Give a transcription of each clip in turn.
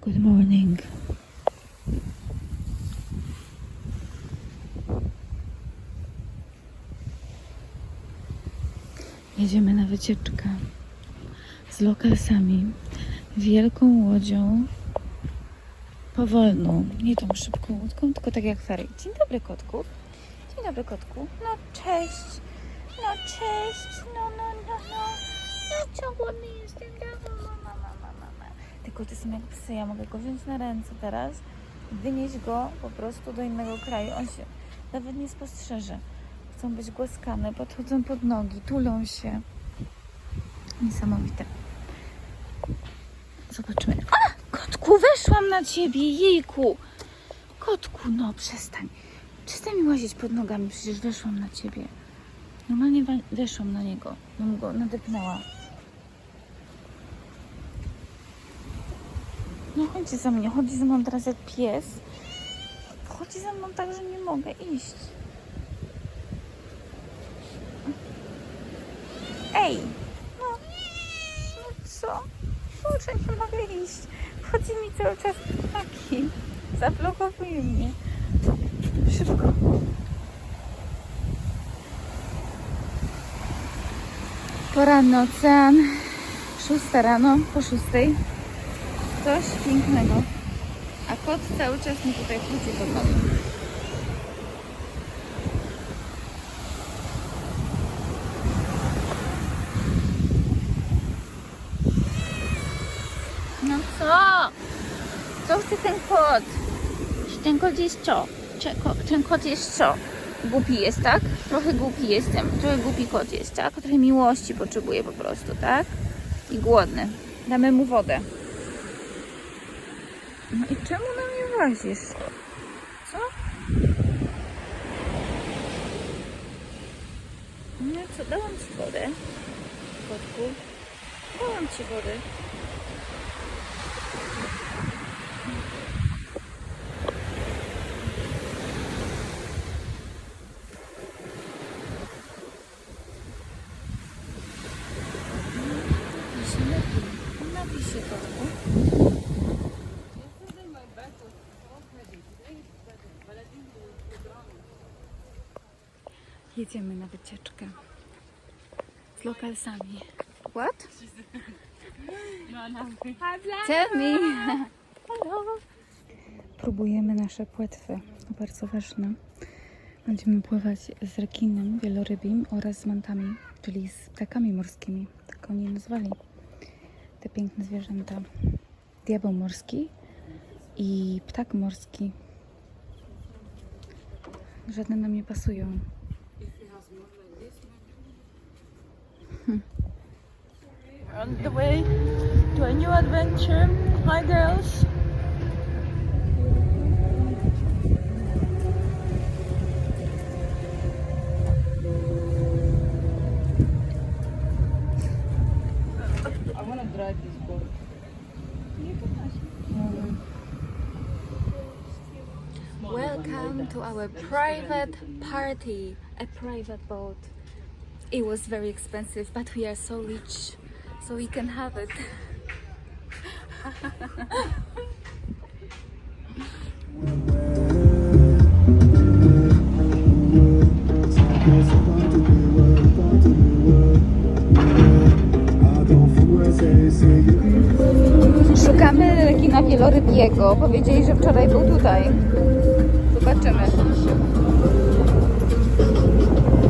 Good morning. Jedziemy na wycieczkę z lokalsami wielką łodzią powolną, nie tą szybką łódką, tylko tak jak fery. Dzień dobry kotku. Dzień dobry kotku. No cześć. No cześć. No, no, no, no. No co głodny jestem. No, mama, mama. Te koty są jak psy. Ja mogę go wziąć na ręce teraz, wynieść go po prostu do innego kraju. On się nawet nie spostrzeże. Chcą być głaskane, podchodzą pod nogi, tulą się. Niesamowite. Zobaczymy. A! Kotku, weszłam na ciebie, jejku! Kotku, no przestań. Przestań mi łazić pod nogami, przecież weszłam na ciebie. Normalnie weszłam na niego. Bym go nadepnęła. No chodzi za mnie, chodzi za mną teraz jak pies. Chodzi za mną tak, że nie mogę iść. Ej! No, no co? Kurczę, nie mogę iść. Chodzi mi cały czas taki. Zablokowuje mnie. Szybko. Poranny ocean. Szósta rano, po szóstej. Coś pięknego. A kot cały czas mi tutaj chodzi pod nogi. No co? Co chce ten kot? Czy ten kot jest co? Ten kot jest co? Głupi jest, tak? Trochę głupi jestem. Trochę głupi kot jest, tak? Trochę miłości potrzebuje po prostu, tak? I głodny. Damy mu wodę. No i czemu na mnie łazisz? Co? No co, dałam ci wodę, kotku. Dałam ci wodę. Napij się, napij. Napij się, kotku. Jedziemy na wycieczkę z lokalsami. What? Tell me. Hello. Próbujemy nasze płetwy, bardzo ważne. Będziemy pływać z rekinem wielorybim oraz z mantami, czyli z ptakami morskimi. Tak oni nazwali te piękne zwierzęta. Diabeł morski i ptak morski. Żadne nam nie pasują. Hmm. on the way to a new adventure. Hi, girls. I want to drive this boat. Welcome to our private party, a private boat. It was very expensive, but we are so rich, so we can have it. Szukamy rekina wielorybiego. Powiedzieli, że wczoraj był tutaj. Zobaczymy.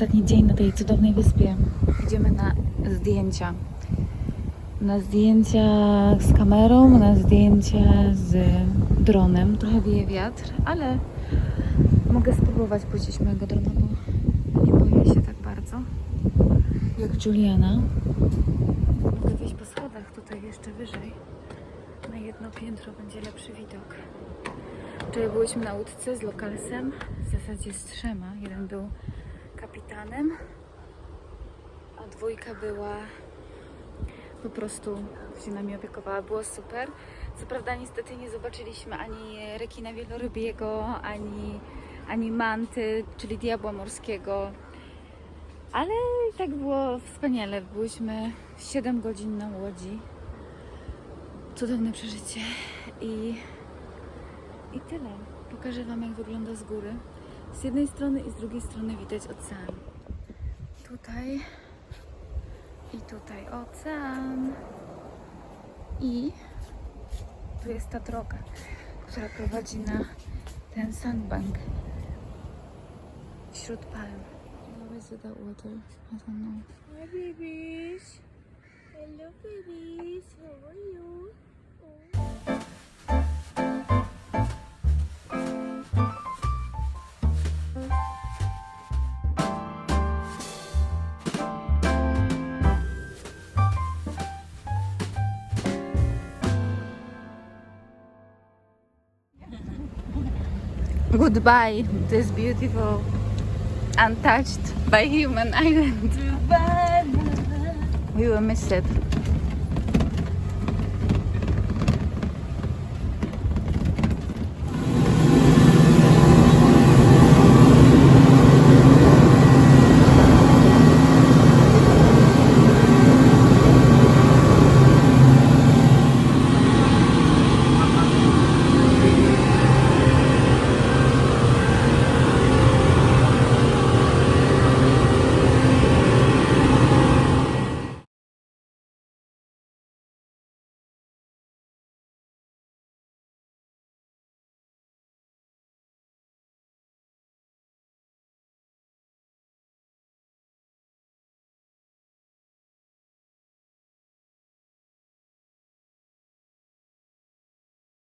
Ostatni dzień na tej cudownej wyspie. Idziemy na zdjęcia. Na zdjęcia z kamerą, na zdjęcia z dronem. Trochę wieje wiatr, ale mogę spróbować puścić mojego drona, bo nie boję się tak bardzo. Jak Juliana. Mogę wyjść po schodach tutaj jeszcze wyżej. Na jedno piętro będzie lepszy widok. Wczoraj byliśmy na łódce z lokalsem, w zasadzie z trzema. Jeden był kapitanem, a dwójka była po prostu się nami opiekowała. Było super. Co prawda niestety nie zobaczyliśmy ani rekina wielorybiego, ani, ani manty, czyli diabła morskiego. Ale i tak było wspaniale. Byliśmy 7 godzin na łodzi. Cudowne przeżycie. I, I tyle. Pokażę Wam, jak wygląda z góry. Z jednej strony i z drugiej strony widać ocean. Tutaj i tutaj ocean. I tu jest ta droga, która prowadzi na ten sandbank wśród palm. Is it that water? I don't know. Hi babies. Hello babies. How are you? Goodbye, this beautiful, untouched by human island. We will miss it.